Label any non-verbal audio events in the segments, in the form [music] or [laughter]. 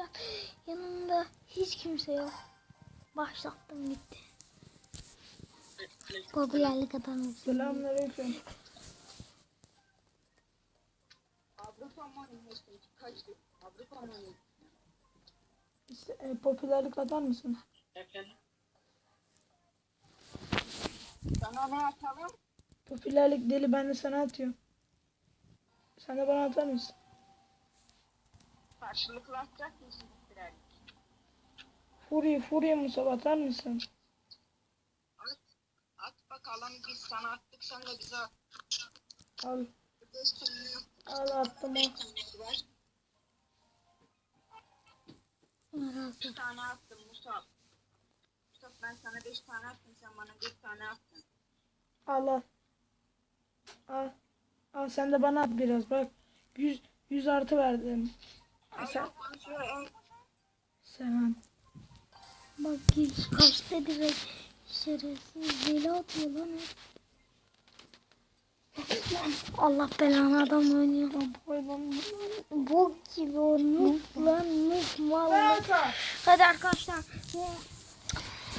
başlayacağız. Yanımda hiç kimse yok. Başlattım gitti. Popülerlik atar mısın? Selamünaleyküm. İşte, e, popülerlik atar mısın? Efendim? Sana ne atalım? Popülerlik deli ben de sana atıyorum. Sen de bana atar mısın? Karşılıklı atacak mısın? Birer? Fury, Fury Musab atar mısın? At, at bakalım biz sana attık sen de bize at. Al, al attım al. tane var. Bir tane attım Musab. Musab ben sana beş tane attım sen bana bir tane attın. Al al. Al. Al sen de bana at biraz bak. 100, 100 artı verdim. Sen Bak hiç kaçta direkt şerefsiz deli atıyor lan. Allah belanı adam oynuyor. Bok gibi o noob lan noob. Hadi arkadaşlar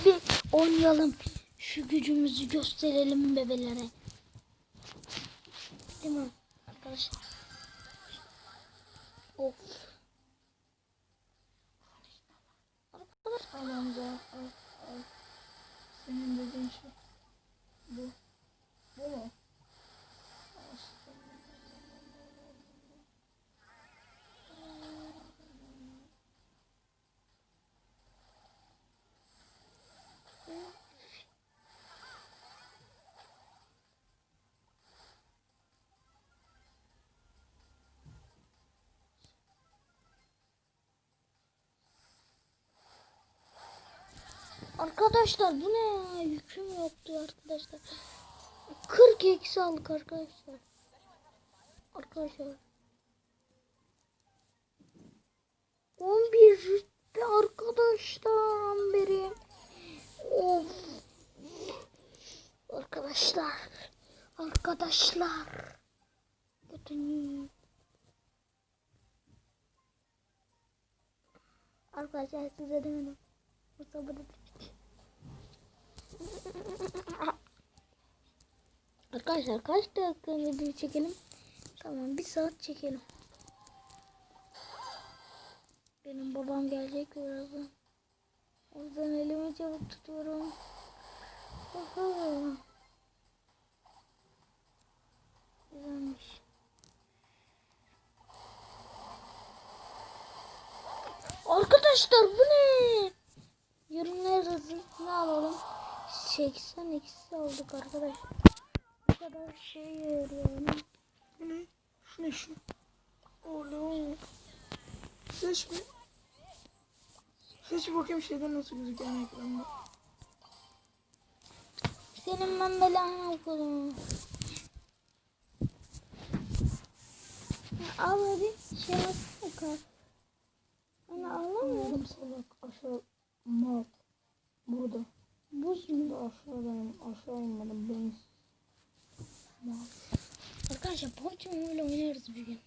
bir oynayalım. Şu gücümüzü gösterelim bebelere. Değil mi arkadaşlar? Of. Arkadaşlar Al amca al al. Senin dediğin şey. Bu. Bu mu? Arkadaşlar bu ne ya? Yüküm yoktu arkadaşlar. 40 eksi aldık arkadaşlar. Arkadaşlar. 11 rütbe arkadaşlar beri. Of. Arkadaşlar. Arkadaşlar. Arkadaşlar size demedim. Mustafa da Arkadaşlar kaç dakika video çekelim? Tamam bir saat çekelim. Benim babam gelecek birazdan. O yüzden elimi çabuk tutuyorum. Güzelmiş. Arkadaşlar bu ne? Yorumlar ne alalım? 80 eksi aldık arkadaşlar. Bu kadar şey yani. Bu ne? Şu ne şu? Oğlum. Seç mi? Seç bakayım şeyden nasıl gözüküyor ekranda. Senin ben belanı okudum. Al hadi şey yapsana kar. Ana ağlamıyorum. Salak aşağı mal. Burada. Buz mu? Burada aşağıdayım. Aşağı inmedim. Ben. Arkadaşlar PUBG Mobile oynarız bir gün.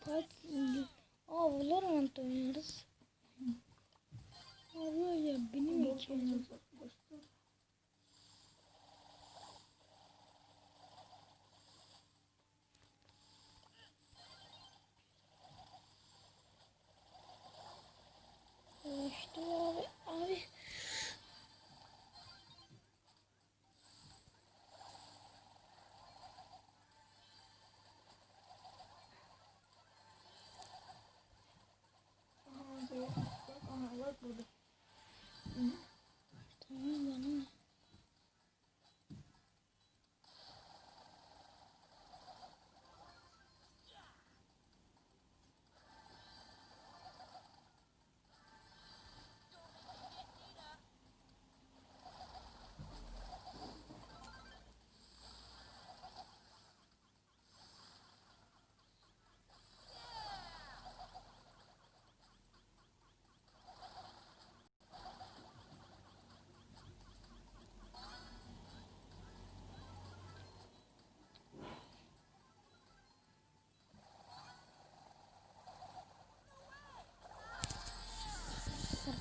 PUBG Aa Valorant oynarız. Abi ya benim için. İşte abi abi.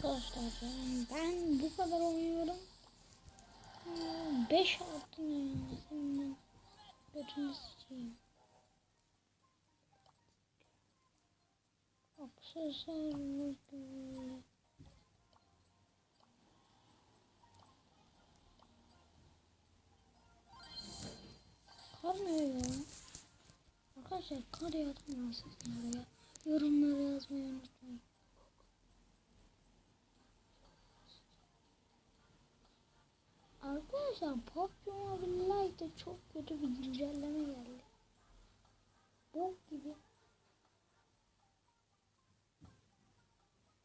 Arkadaşlar ben, bu kadar oynuyorum. 5 attım yani. Götünü sıçayım. Aksesuar vurdu. Kar ne ya? Arkadaşlar kar yağdı mı? Yorumlara yazmayı unutmayın. Arkadaşlar Mobile Lite'de çok kötü bir güncelleme geldi. Bok gibi.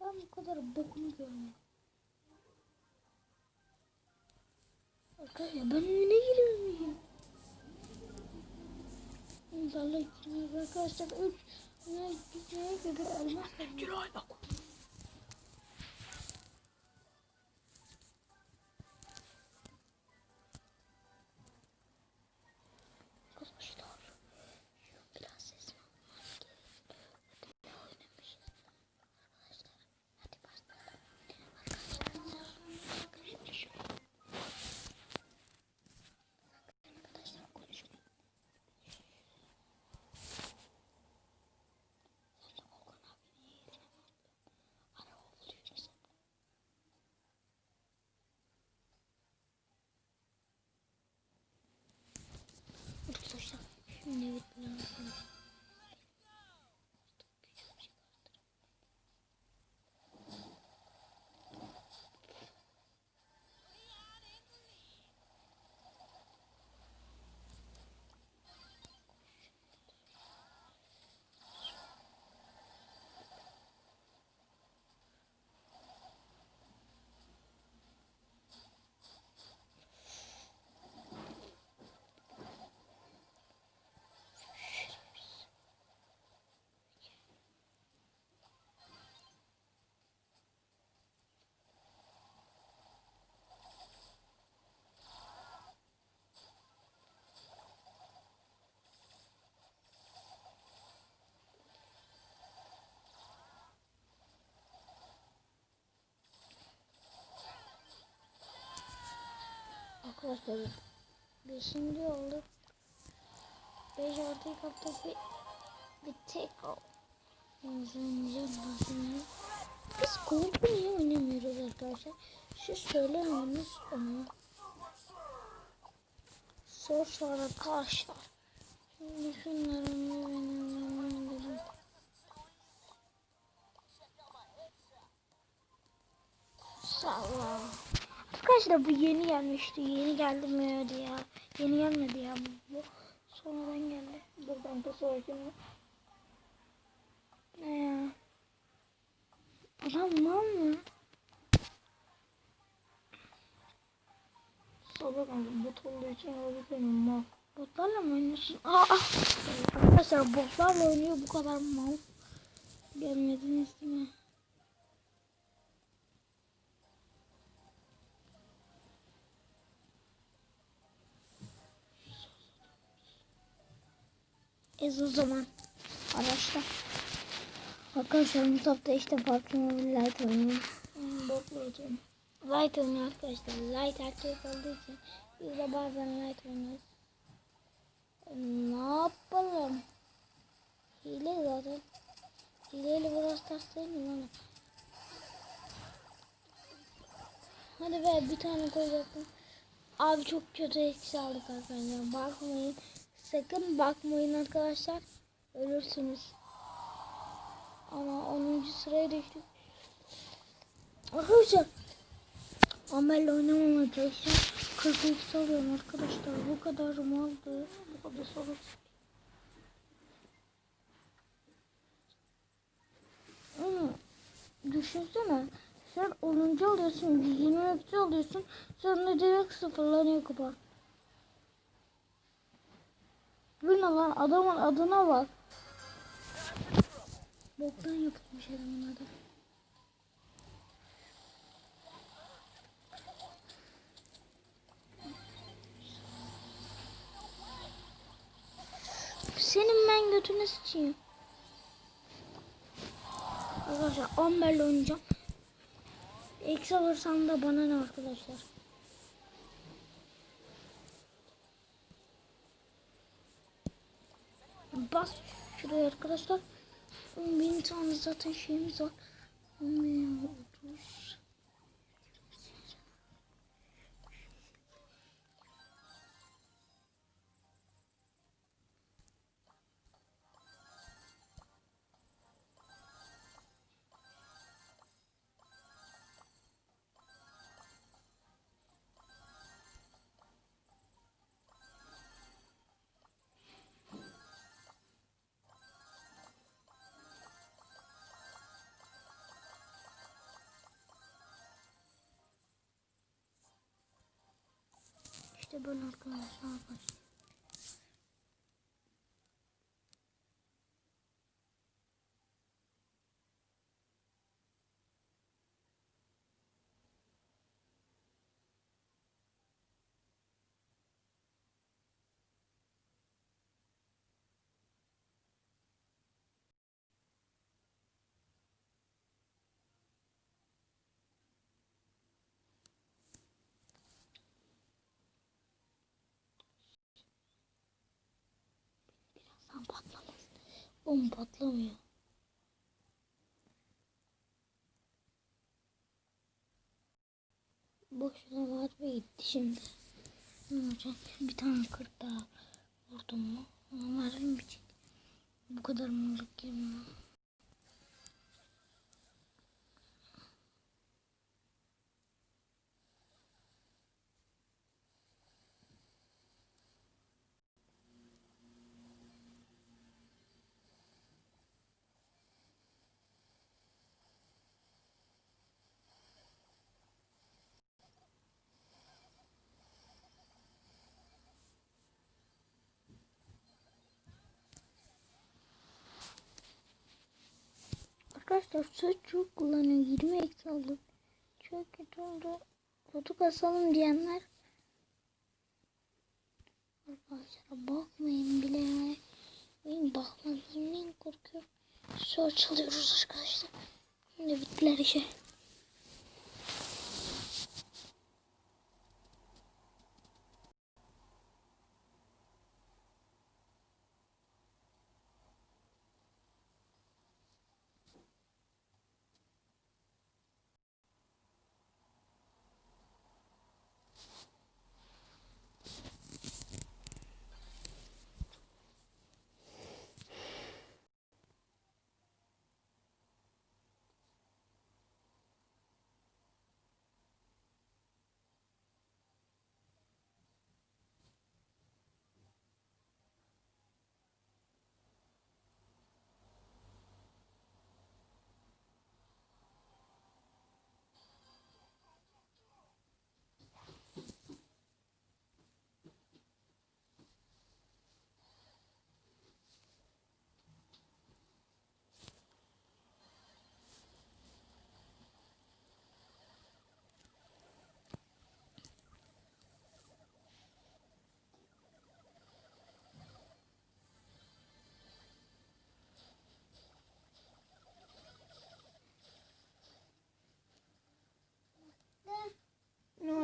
Ben bu kadar bokunu görmedim. Arkadaşlar ben oyuna giremiyorum. İnşallah girmez arkadaşlar. 3 ne gideceğe göre elmas Giray bak. Arkadaşlar beşinci oldu. Beş ortayı kaptık bir, bir tek o. Biz komple niye oynamıyoruz arkadaşlar? Şu söylemiyoruz onu. Sor sonra arkadaşlar. Şimdi şunları benim dedim. Salla. Arkadaşlar bu yeni gelmişti. Yeni geldi mi diye. Yeni gelmedi ya bu. Sonradan geldi. Buradan da sonraki Ne ya? Adam mal mı? Sabah kanka bot olduğu için öğretmenim mal. Botlarla mı oynuyorsun? Aa, arkadaşlar botlarla oynuyor bu kadar mal. Gelmediniz değil mi? Ez o zaman. Araçta. Arkadaşlar Mustafa işte PUBG Mobile Lite oynuyor. Hmm, Botla atıyorum. Light oynuyor arkadaşlar. Light erkek olduğu için biz de bazen light oynuyoruz. Ne yapalım? Hile zaten. Hileyle biraz ters değil mi lan? Hadi be bir tane koyacaktım. Abi çok kötü eksi aldık arkadaşlar. Bakmayın. Sakın bakmayın arkadaşlar. Ölürsünüz. Ama 10. sıraya düştük. Arkadaşlar Amel'le oynamamaya çalışacağım. 42 alıyorum arkadaşlar. Bu kadar maldı. Bu kadar soru. Ama düşünsene. Sen 10. alıyorsun. 120 eksi alıyorsun. Sonra direkt sıfırlanıyor kupa. Bu ne lan? Adamın adına bak. Boktan yapılmış adamın adı. Senin ben götünü sıçayım. Arkadaşlar Amber'le oynayacağım. Eksi alırsam da bana ne arkadaşlar. Bas şuraya arkadaşlar. 10 bin tane zaten şeyimiz var. 10 bin 30. İşte böyle arkadaşlar. Birazdan patlamaz. Bom patlamıyor. Boşuna var ve gitti şimdi. Ne olacak? Bir tane kırk daha vurdum mu? Ama mermim bitecek. Bu kadar mı olacak girmiyor? Arkadaşlar saç çok kullanıyor. 20 eksi aldım. Çok kötü oldu. Kutu kasalım diyenler. Arkadaşlar bakmayın bile. Benim bakmadığımdan korkuyorum. Search alıyoruz arkadaşlar. Şimdi bittiler işe.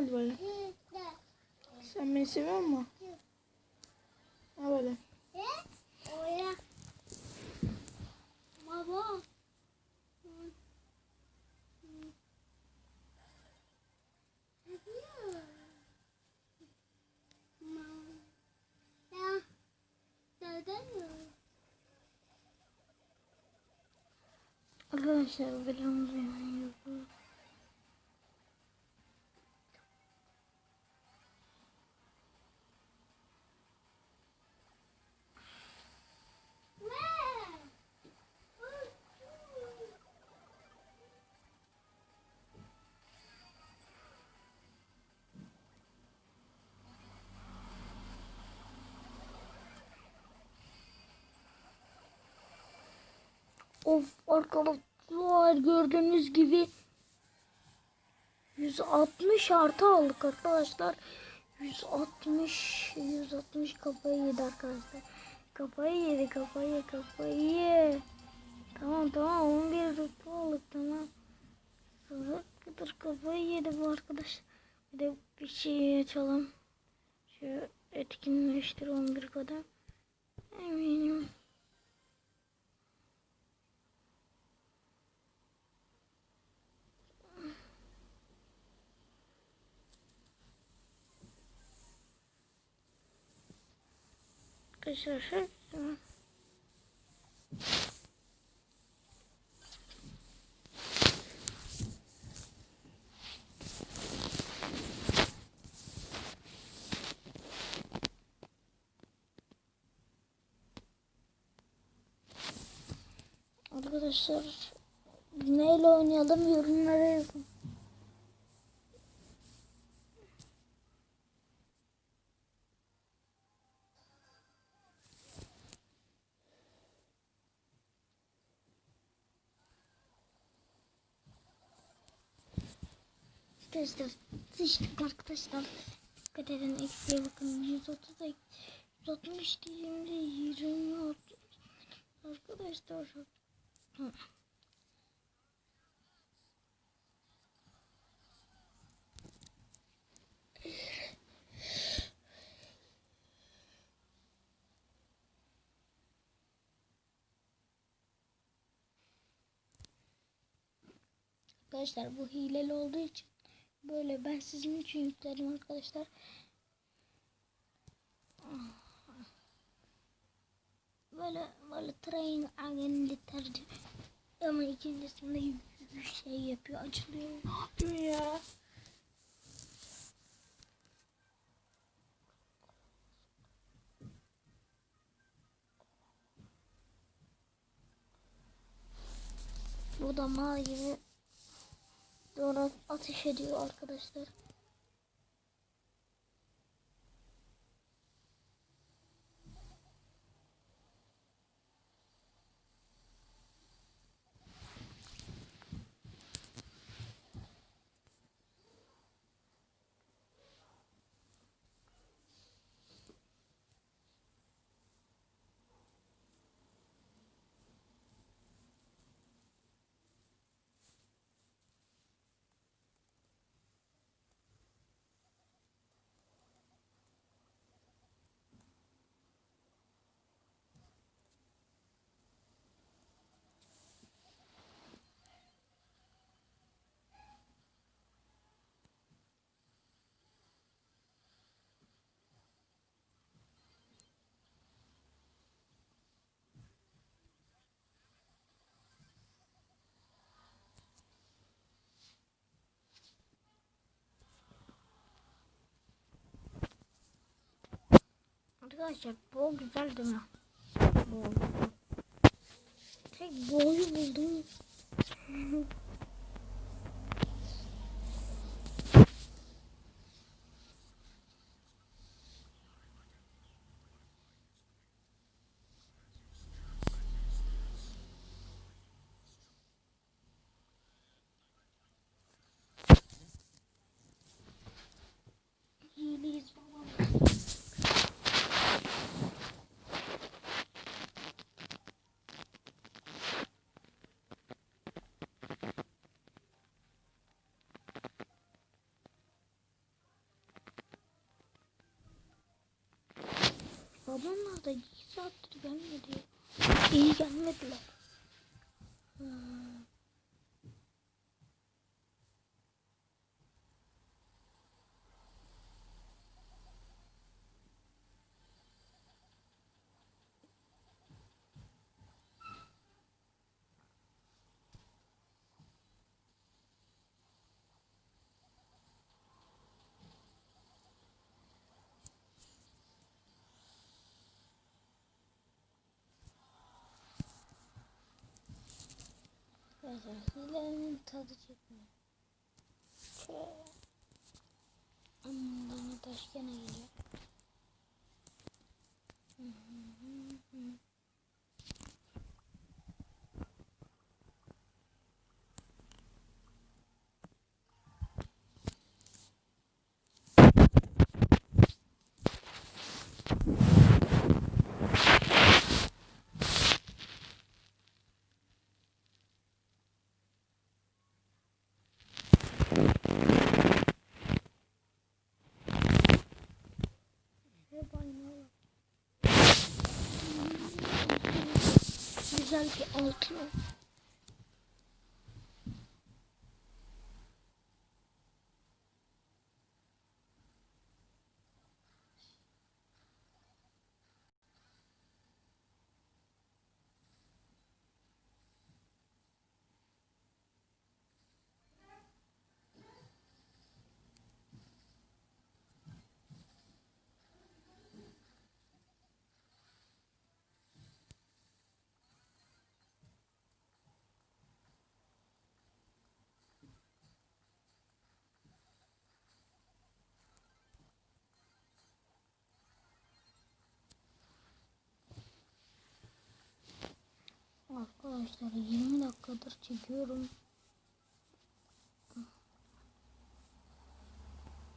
Ne oldu böyle? Sen beni seviyor musun? Ha böyle. Oya. Baba. Arkadaşlar videomuzu hemen Of arkadaşlar gördüğünüz gibi 160 artı aldık arkadaşlar. 160 160 kafayı yedi arkadaşlar. Kafayı yedi kafayı kafayı. Tamam tamam 11 rütbe aldık tamam. Kıdır kıdır kafayı yedi bu arkadaş. Bir de bir şey açalım. Şu etkinleştir 11 kadar. Arkadaşlar Arkadaşlar neyle oynayalım yorumlara yazın. Arkadaşlar sıçtık arkadaşlar. Dikkat edin eksiye bakın 130 ek- 160 diyeyim de 20 30. Arkadaşlar Hı. Arkadaşlar bu hileli olduğu için böyle ben sizin için yükledim arkadaşlar. Böyle böyle train again tercih ama ikincisinde bir şey yapıyor açılıyor. Ne yapıyorsun ya? Bu da mal gibi doğru ateş ediyor arkadaşlar. Arkadaşlar bu güzel değil mi? Bu. Tek boyu buldum. [laughs] Babamlar da 2 saattir gelmedi. İyi gelmediler. Arkadaşlar hilenin tadı çıkmıyor. Şöyle. Bana taş gene geliyor. Hı hı hı hı. Hep aynı. Güzel bir altın. Arkadaşlar 20 dakikadır çekiyorum.